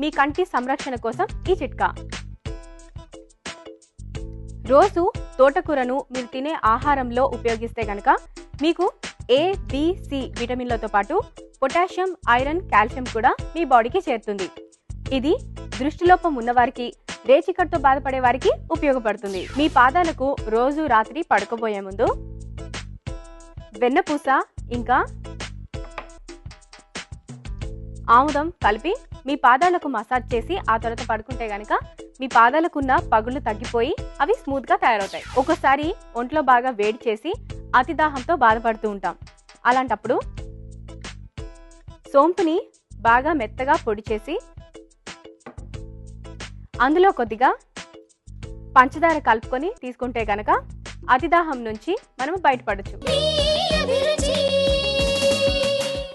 మీ కంటి సంరక్షణ కోసం ఈ చిట్కా. రోజు తోటకూరను మీరు తినే ఆహారంలో ఉపయోగిస్తే కనుక మీకు ఏ బిసి విటమిన్లతో పాటు పొటాషియం ఐరన్ కాల్షియం కూడా మీ బాడీకి చేరుతుంది. ఇది దృష్టిలోపం ఉన్నవారికి రేచికట్తో బాధపడే వారికి ఉపయోగపడుతుంది. మీ పాదాలకు రోజు రాత్రి పడుకోబోయే ముందు వెన్నపూస ఇంకా ఆముదం కలిపి మీ పాదాలకు మసాజ్ చేసి ఆ తర్వాత పడుకుంటే గనక మీ పాదాలకున్న పగుళ్ళు తగ్గిపోయి అవి స్మూత్గా తయారవుతాయి. ఒక్కోసారి ఒంట్లో బాగా వేడి చేసి అతిదాహంతో బాధపడుతూ ఉంటాం. అలాంటప్పుడు సోంపుని బాగా మెత్తగా పొడి చేసి అందులో కొద్దిగా పంచదార కలుపుకొని తీసుకుంటే గనక అతిదాహం నుంచి మనం బయటపడచ్చు.